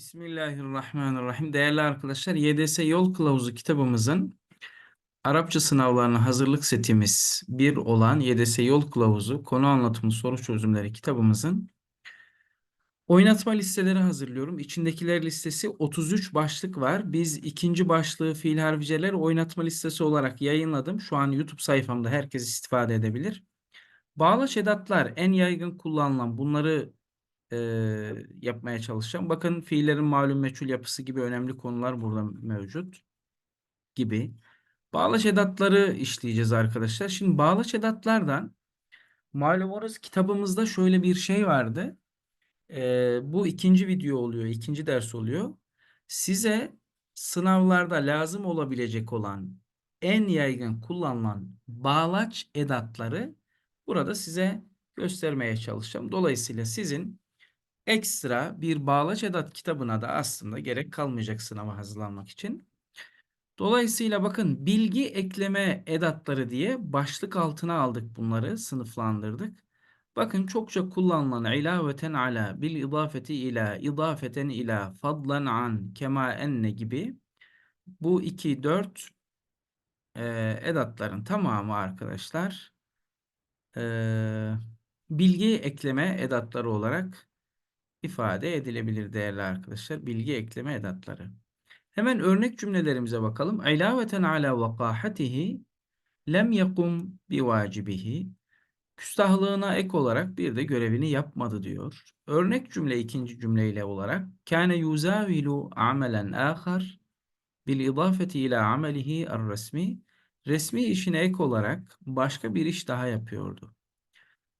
Bismillahirrahmanirrahim. Değerli arkadaşlar, YDS Yol Kılavuzu kitabımızın Arapça sınavlarına hazırlık setimiz 1 olan YDS Yol Kılavuzu konu anlatımı soru çözümleri kitabımızın oynatma listeleri hazırlıyorum. İçindekiler listesi 33 başlık var. Biz ikinci başlığı fiil harficeler oynatma listesi olarak yayınladım. Şu an YouTube sayfamda herkes istifade edebilir. Bağlaç edatlar en yaygın kullanılan bunları e, yapmaya çalışacağım. Bakın fiillerin malum meçhul yapısı gibi önemli konular burada mevcut gibi. Bağlaç edatları işleyeceğiz arkadaşlar. Şimdi bağlaç edatlardan malum orası kitabımızda şöyle bir şey vardı. E, bu ikinci video oluyor, ikinci ders oluyor. Size sınavlarda lazım olabilecek olan en yaygın kullanılan bağlaç edatları burada size göstermeye çalışacağım. Dolayısıyla sizin ekstra bir bağlaç edat kitabına da aslında gerek kalmayacak sınava hazırlanmak için. Dolayısıyla bakın bilgi ekleme edatları diye başlık altına aldık bunları sınıflandırdık. Bakın çokça kullanılan ilaveten ala, bil idafeti ila, idafeten ila, fadlan an, kema enne gibi bu 2, 4 e, edatların tamamı arkadaşlar e, bilgi ekleme edatları olarak ifade edilebilir değerli arkadaşlar. Bilgi ekleme edatları. Hemen örnek cümlelerimize bakalım. İlaveten ala vakahatihi lem yakum bi vacibihi. Küstahlığına ek olarak bir de görevini yapmadı diyor. Örnek cümle ikinci cümleyle olarak kâne yuzavilu amelen âkhar bil idafeti ila amelihi er resmi resmi işine ek olarak başka bir iş daha yapıyordu.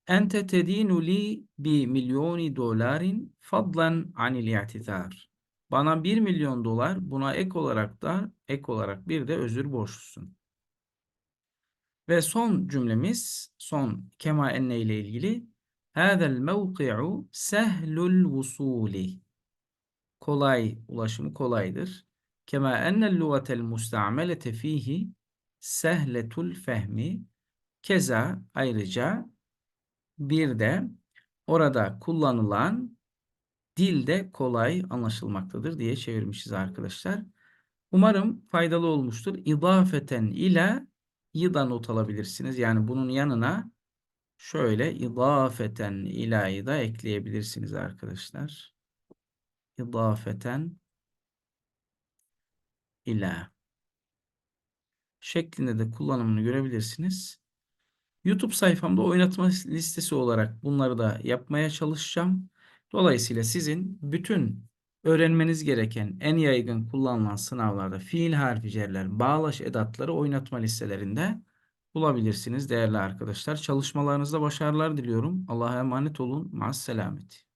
Ente tedinu li bi milyoni dolarin fadlan anil i'tizar. Bana 1 milyon dolar buna ek olarak da ek olarak bir de özür borçlusun. Ve son cümlemiz son kema enne ile ilgili. Hâzel mevki'u sehlul vusuli. Kolay, ulaşımı kolaydır. Kema ennel lugatel musta'melete fihi sehletul fehmi. Keza ayrıca bir de orada kullanılan dilde kolay anlaşılmaktadır diye çevirmişiz arkadaşlar. Umarım faydalı olmuştur. İdafeten ile yıda not alabilirsiniz. Yani bunun yanına şöyle idafeten ila'yı da ekleyebilirsiniz arkadaşlar. İdafeten ila şeklinde de kullanımını görebilirsiniz. YouTube sayfamda oynatma listesi olarak bunları da yapmaya çalışacağım. Dolayısıyla sizin bütün öğrenmeniz gereken en yaygın kullanılan sınavlarda fiil harficerler, bağlaç edatları oynatma listelerinde bulabilirsiniz değerli arkadaşlar. Çalışmalarınızda başarılar diliyorum. Allah'a emanet olun. Maas selameti.